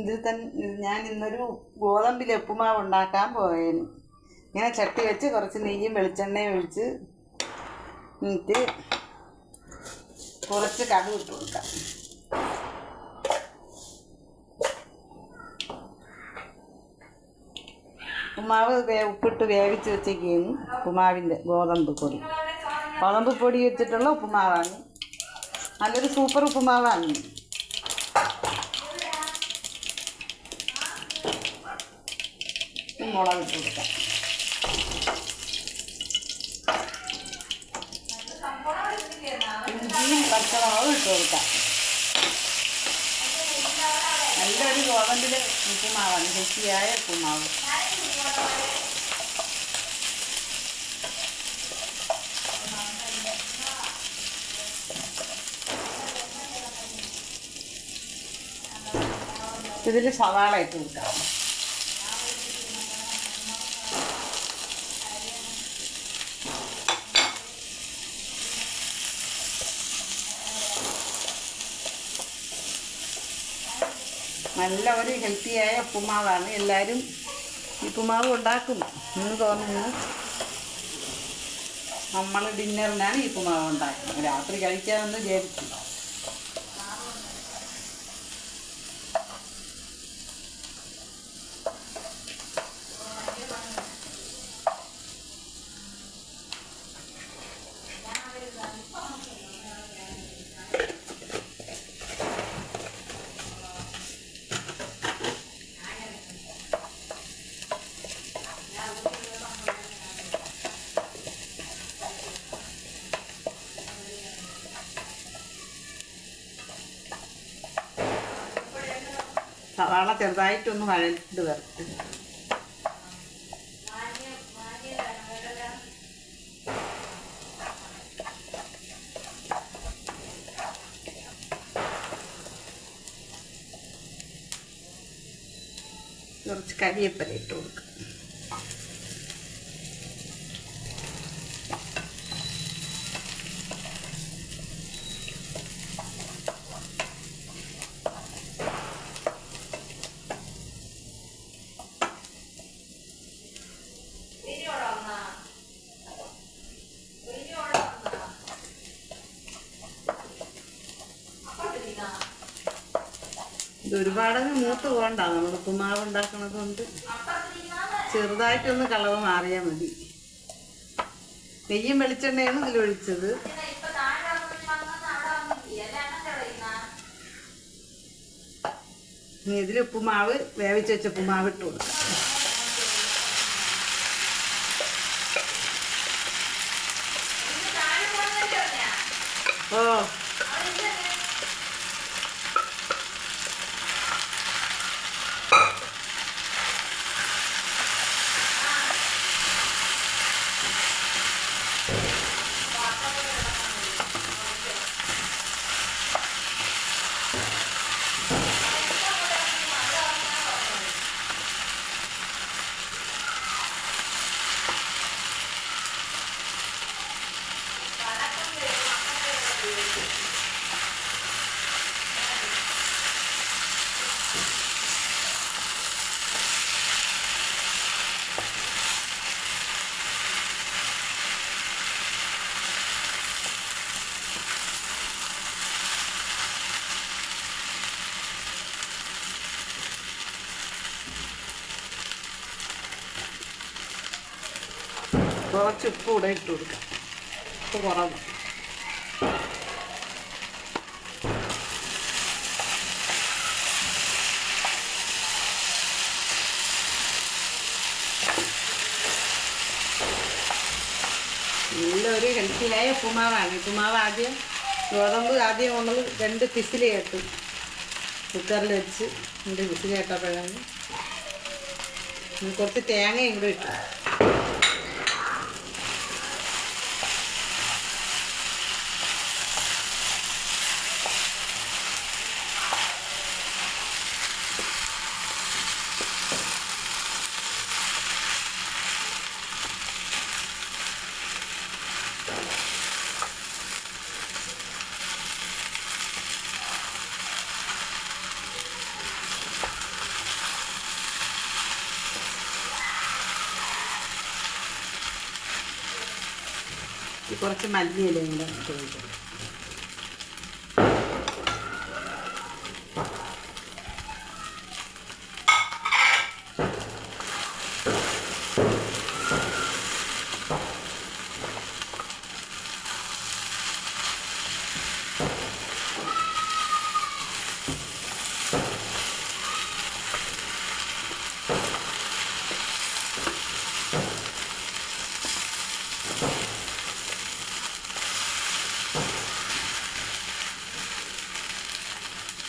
ഇതിൽ തന്നെ ഞാൻ ഇന്നൊരു ഗോതമ്പിലെ ഉപ്പുമാവ് ഉണ്ടാക്കാൻ പോയേന്. ഇങ്ങനെ ചട്ടി വെച്ച് കുറച്ച് നെയ്യും വെളിച്ചെണ്ണയും ഒഴിച്ച് എന്നിട്ട് കുറച്ച് കടു ഇട്ട് കൊടുക്കാം. ഉപ്പുമാവ് വേ ഉപ്പിട്ട് വേവിച്ച് വെച്ചേക്കാണ് ഉപ്പുമാവിന്റെ ഗോതമ്പ് പൊടി. ഗോതമ്പ് പൊടി വെച്ചിട്ടുള്ള ഉപ്പുമാവാണ്. നല്ലൊരു സൂപ്പർ ഉപ്പുമാവാണ്. മുളക് ഇട്ട് കൊടുക്കാം. ഇഞ്ചിയും പച്ചമുളകും ഇട്ട് കൊടുക്കാം. നല്ലൊരു ഗോതമ്പിൽ ഉപ്പുമാവാണ് ഹെൽത്തിയായ ഉപ്പുമാവ്. ഇതിൽ സവാള ഇട്ട് കൊടുക്കാം. നല്ല ഒരു ഹെൽത്തിയായ ഉപ്പുമാവാണ്. എല്ലാവരും ഉപ്പുമാവ് ഉണ്ടാക്കും. എന്ന് തോന്നുന്നു നമ്മൾ ഡിന്നറിനാണ് ഈ ഉപ്പുമാവ് ഉണ്ടാക്കുന്നത്. രാത്രി കഴിക്കാമെന്ന് വിചാരിച്ചു. സവാള ചെറുതായിട്ടൊന്ന് വഴണ്ട് വരട്ട്. കുറച്ച് കരിയേപ്പില ഇട്ട് കൊടുക്കുക ഒരുപാടങ്ങ് മൂത്ത് പോകണ്ട. നമ്മൾ ഉപ്പുമാവ് ഉണ്ടാക്കണത് കൊണ്ട് ചെറുതായിട്ടൊന്ന് കളവ് മാറിയാൽ മതി. നെയ്യും വെളിച്ചെണ്ണയാണ് ഇതിലൊഴിച്ചത് ഇനി ഇതിൽ ഉപ്പുമാവ് വേവിച്ച് വെച്ച ഉപ്പുമാവ് ഇട്ടു കൊടുക്കാം. ഓ. കുറച്ച് ഉപ്പ് കൂടെ ഇട്ട് കൊടുക്കാം. ഉപ്പ് കുറവ്. നല്ലൊരു ഹെൽത്തിയായ ഉപ്പുമാവാണ്. ഉപ്പുമാവ് ആദ്യം ഗോതമ്പ് ആദ്യം നമ്മൾ രണ്ട് പിസിൽ കേട്ടു. കുക്കറിൽ വെച്ച് രണ്ട് പിസിൽ കേട്ടപ്പോഴാണ്. കുറച്ച് തേങ്ങയും കൂടെ ഇട്ടു. കുറച്ച് മല്ലിയിലയും കൂടെ ഇട്ട് കൊടുക്കും.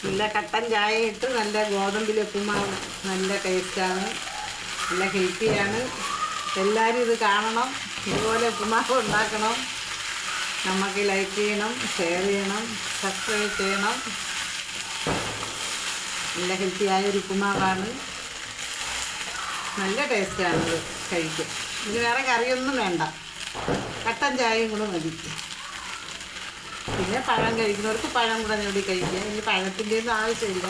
നല്ല കട്ടൻ ചായ ഇട്ട് നല്ല ഗോതമ്പിൽ ഉപ്പുമാവ് നല്ല ടേസ്റ്റാണ്. നല്ല ഹെൽത്തിയാണ്. എല്ലാവരും ഇത് കാണണം. ഇതുപോലെ ഉപ്പുമാവ് ഉണ്ടാക്കണം. നമുക്ക് ലൈക്ക് ചെയ്യണം ഷെയർ ചെയ്യണം സബ്സ്ക്രൈബ് ചെയ്യണം. നല്ല ഹെൽത്തിയായ ഒരു ഉപ്പുമാവാണ്. നല്ല ടേസ്റ്റാണ് ഇത് കഴിക്കും ഇതിന് വേറെ കറിയൊന്നും വേണ്ട. കട്ടൻ ചായയും കൂടെ മതി. പിന്നെ പഴം കഴിക്കുന്നവർക്ക് പഴം കൂടെ നേടി കഴിക്കുക ഇനി പഴത്തിന്റെ ഒന്നും ആവശ്യമില്ല.